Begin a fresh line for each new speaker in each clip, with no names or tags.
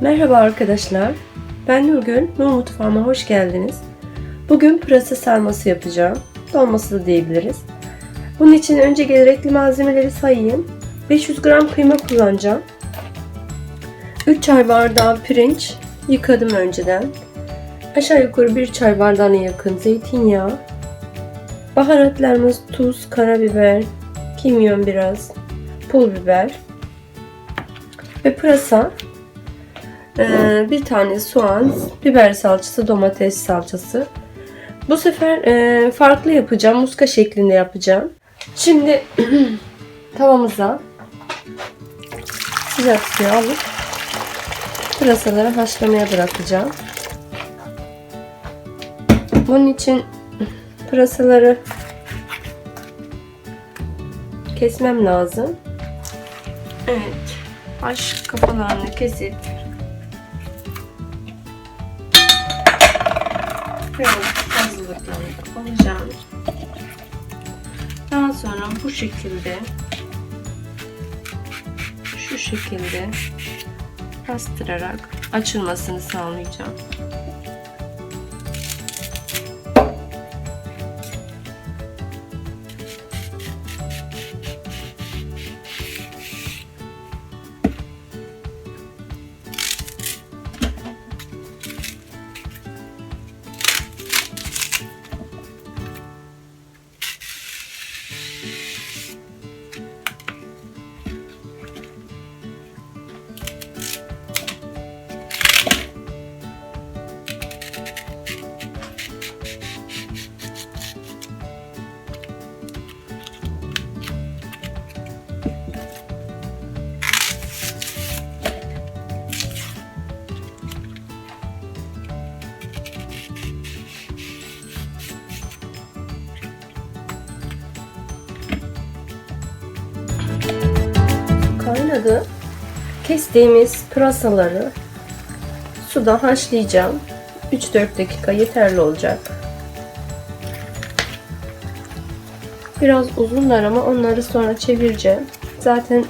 Merhaba arkadaşlar. Ben Nurgül. Nur Mutfağıma hoş geldiniz. Bugün pırasa sarması yapacağım. Dolması da diyebiliriz. Bunun için önce gerekli malzemeleri sayayım. 500 gram kıyma kullanacağım. 3 çay bardağı pirinç yıkadım önceden. Aşağı yukarı 1 çay bardağına yakın zeytinyağı. Baharatlarımız tuz, karabiber, kimyon biraz, pul biber ve pırasa ee, bir tane soğan, biber salçası, domates salçası. Bu sefer e, farklı yapacağım. Muska şeklinde yapacağım. Şimdi tavamıza sıcak suyu alıp pırasaları haşlamaya bırakacağım. Bunun için pırasaları kesmem lazım. Evet. Haş kafalarını kesip Böyle hazırlıklarını alacağım. Daha sonra bu şekilde şu şekilde bastırarak açılmasını sağlayacağım. Kaynadı. Kestiğimiz pırasaları suda haşlayacağım. 3-4 dakika yeterli olacak. Biraz uzunlar ama onları sonra çevireceğim. Zaten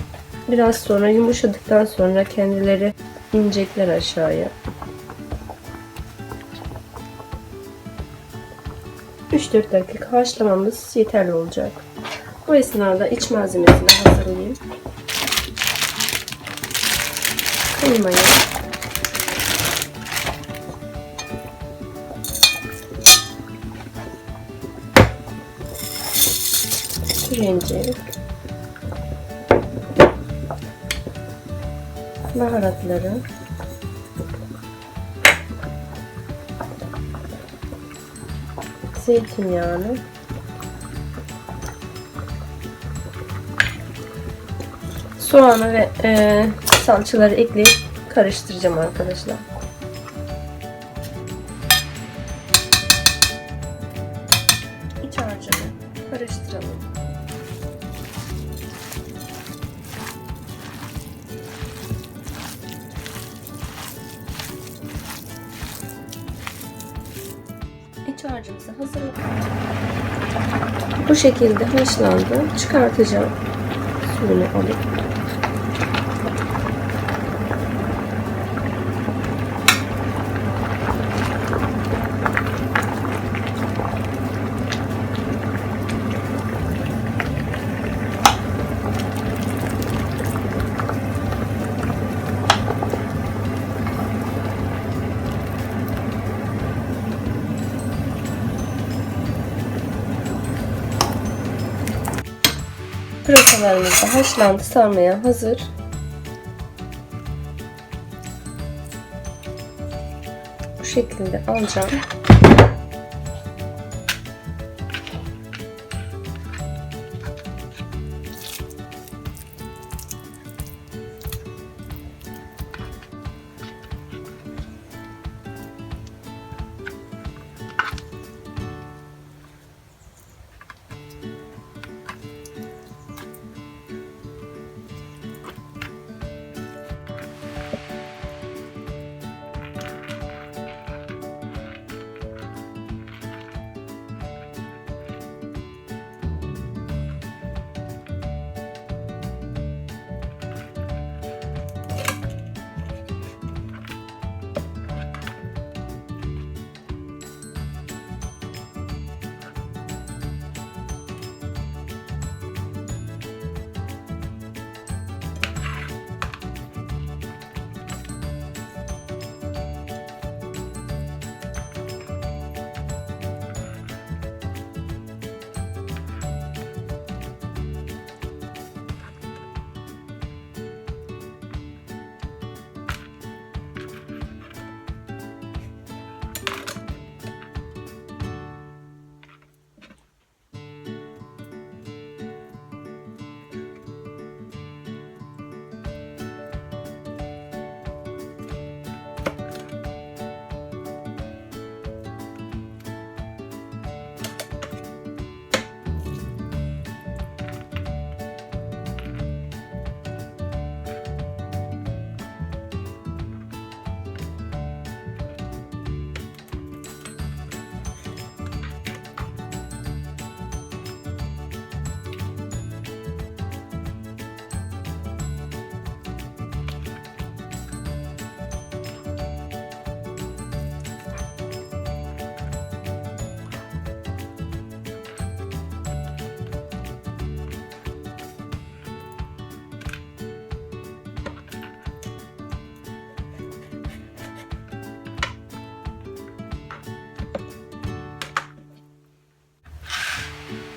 biraz sonra yumuşadıktan sonra kendileri inecekler aşağıya. 3-4 dakika haşlamamız yeterli olacak. Bu esnada iç malzemesini hazırlayayım. Kıymayı pirinci. Baharatları. Zeytinyağını soğanı ve e, salçaları ekleyip karıştıracağım arkadaşlar. İç harcını karıştıralım. İç harcımızı hazırladık. Bu şekilde haşlandı. Çıkartacağım. Suyunu alıp Pırasalarımız da haşlandı sarmaya hazır. Bu şekilde alacağım.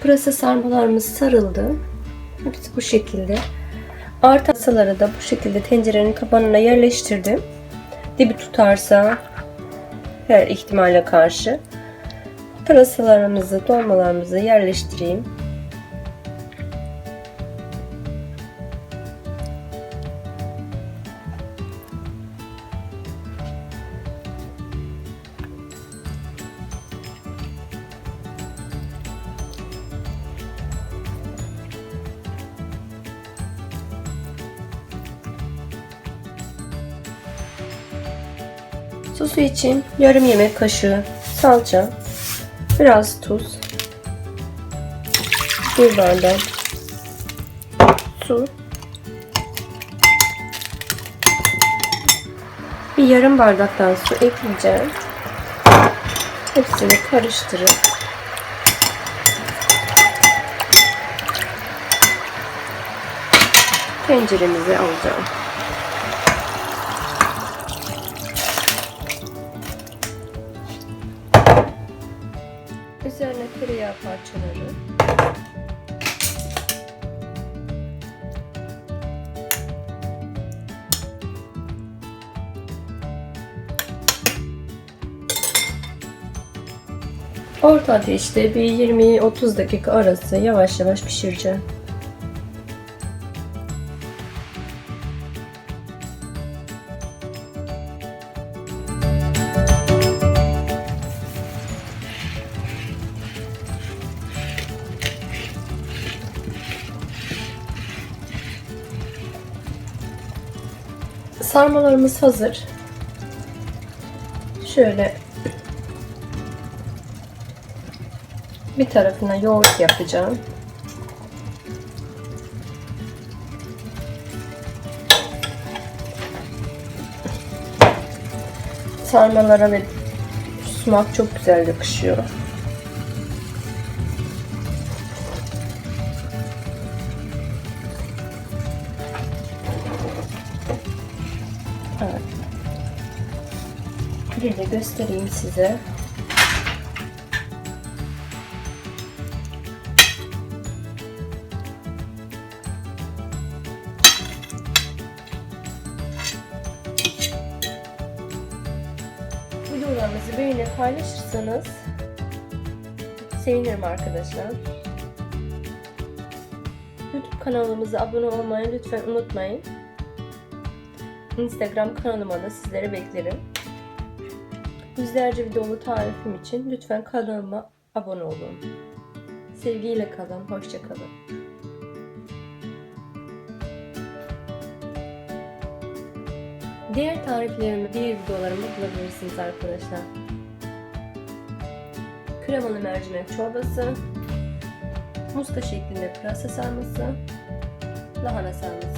Pırasa sarmalarımız sarıldı. Hepsi bu şekilde. Arta saları da bu şekilde tencerenin kapanına yerleştirdim. Dibi tutarsa her ihtimale karşı pırasalarımızı, dolmalarımızı yerleştireyim. Sosu için yarım yemek kaşığı salça, biraz tuz, bir bardak su, bir yarım bardaktan su ekleyeceğim. Hepsini karıştırıp tenceremize alacağım. Parçaları. Orta ateşte bir 20-30 dakika arası yavaş yavaş pişireceğim. Sarmalarımız hazır. Şöyle bir tarafına yoğurt yapacağım. Sarmalara ve sumak çok güzel yakışıyor. Bir de göstereyim size. Videolarımızı beğenip paylaşırsanız sevinirim arkadaşlar. YouTube kanalımıza abone olmayı lütfen unutmayın. Instagram kanalıma da sizleri beklerim. Yüzlerce videolu tarifim için lütfen kanalıma abone olun. Sevgiyle kalın, hoşça kalın. Diğer tariflerimi, diğer videolarımı bulabilirsiniz arkadaşlar. Kremalı mercimek çorbası, muska şeklinde pırasa sarması, lahana sarması.